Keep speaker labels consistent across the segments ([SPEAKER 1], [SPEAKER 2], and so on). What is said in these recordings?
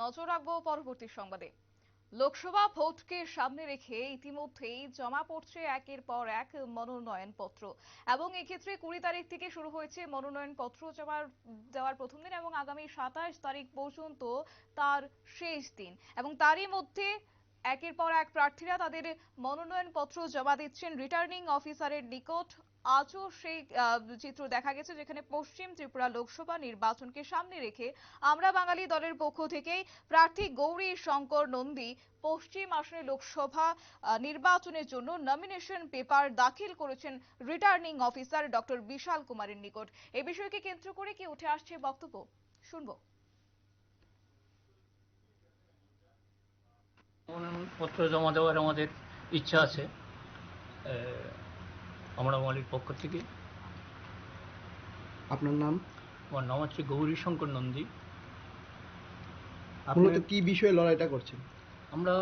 [SPEAKER 1] নজর রাখব পরবর্তী সংবাদে। লোকসভা ভোটকে সামনে রেখে ইতিমধ্যেই জমা পড়ছে একের পর এক মনোনয়ন পত্র এবং এক্ষেত্রে কুড়ি তারিখ থেকে শুরু হয়েছে মনোনয়ন পত্র জমা দেওয়ার প্রথম দিন এবং আগামী সাতাশ তারিখ পর্যন্ত তার শেষ দিন। এবং তারই মধ্যে একের পর এক প্রার্থীরা তাদের মনোনয়ন পত্র জমা দিচ্ছেন রিটার্নিং অফিসারের নিকট। আজও সেই চিত্র দেখা গেছে যেখানে পশ্চিম ত্রিপুরা লোকসভা নির্বাচনকে সামনে রেখে আমরা বাঙালি দলের পক্ষ থেকেই প্রার্থী গৌরী শঙ্কর নন্দী পশ্চিম আসনে লোকসভা নির্বাচনের জন্য নমিনেশন পেপার দাখিল করেছেন রিটার্নিং অফিসার ডক্টর বিশাল কুমারের নিকট। এ বিষয়কে কেন্দ্র করে কি উঠে আসছে বক্তব্য? শুনব।
[SPEAKER 2] পত্র জমা দেওয়ার আমাদের ইচ্ছা আছে আমরা বাঙালির পক্ষ থেকে।
[SPEAKER 3] আপনার নাম?
[SPEAKER 2] আমার নাম হচ্ছে গৌরী শঙ্কর নন্দী
[SPEAKER 3] মূলত কি বিষয়ে লড়াইটা করছেন?
[SPEAKER 2] আমরা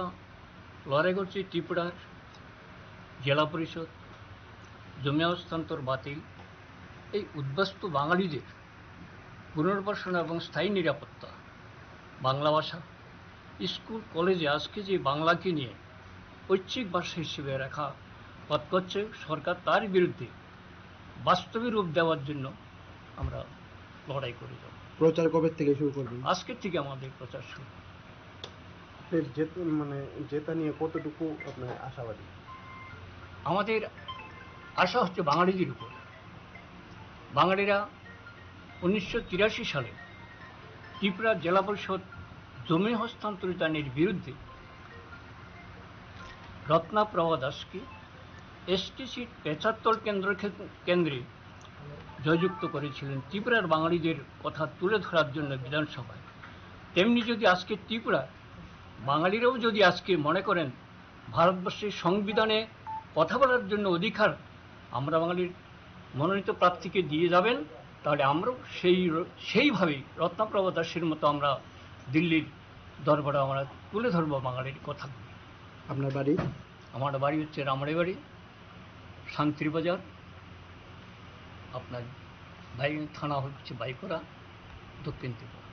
[SPEAKER 2] লড়াই করছি ত্রিপুরার জেলা পরিষদ জমি হস্তান্তর বাতিল এই উদ্বাস্তু বাঙালিদের পুনর্বাসন এবং স্থায়ী নিরাপত্তা বাংলা ভাষা। স্কুল কলেজে আজকে যে বাংলাকে নিয়ে ঐচ্ছিক ভাষা হিসেবে রাখা পথ করছে সরকার তার বিরুদ্ধে। বাস্তবে রূপ দেওয়ার জন্য আমরা লড়াই করে যাব।
[SPEAKER 3] প্রচার কবে থেকে শুরু করবেন?
[SPEAKER 2] আজকের থেকে আমাদের প্রচার শুরু।
[SPEAKER 3] মানে জেতা নিয়ে কতটুকু আপনার আশাবাদী?
[SPEAKER 2] আমাদের আশা হচ্ছে বাঙালিদের উপর। বাঙালিরা উনিশশো তিরাশি সালে ত্রিপুরা জেলা পরিষদ জমি হস্তান্তরিত আইনের বিরুদ্ধে। রত্নাপ্রভা দাসকে এসটি সিট পেঁচাত্তর কেন্দ্র কেন্দ্রে জয়যুক্ত করেছিলেন ত্রিপুরার বাঙালিদের কথা তুলে ধরার জন্য বিধানসভায়। তেমনি যদি আজকে ত্রিপুরা, বাঙালিরাও যদি আজকে মনে করেন ভারতবর্ষের সংবিধানে কথা বলার জন্য অধিকার আমরা বাঙালির মনোনীত প্রার্থীকে দিয়ে যাবেন, তাহলে আমরাও সেই সেইভাবেই রত্নাপ্রভা দাসের মতো আমরা দিল্লির দরবারে আমরা তুলে ধরবো বাঙালির কথা।
[SPEAKER 3] আপনার বাড়ি?
[SPEAKER 2] আমার বাড়ি হচ্ছে রামড়ে বাড়ি শান্তির বাজার। আপনার ভাই থানা হচ্ছে বাইকোরা দক্ষিণ ত্রিপুরা।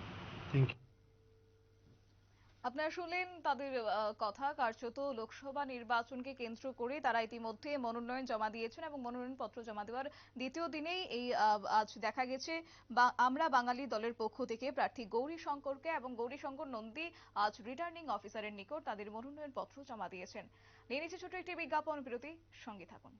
[SPEAKER 3] থ্যাংক ইউ
[SPEAKER 1] আপনারা শুনলেন তাদের কথা। কার্যত লোকসভা নির্বাচনকে কেন্দ্র করে তারা ইতিমধ্যে মনোনয়ন জমা দিয়েছেন এবং মনোনয়ন পত্র জমা দেওয়ার দ্বিতীয় দিনেই এই আজ দেখা গেছে। বা, আমরা বাঙালি দলের পক্ষ থেকে প্রার্থী গৌরী শঙ্করকে এবং গৌরী শঙ্কর নন্দী আজ রিটার্নিং অফিসারের নিকট তাদের মনোনয়ন পত্র জমা দিয়েছেন। নিয়ে ছোট একটি বিজ্ঞাপন। বিরতি সঙ্গে থাকুন।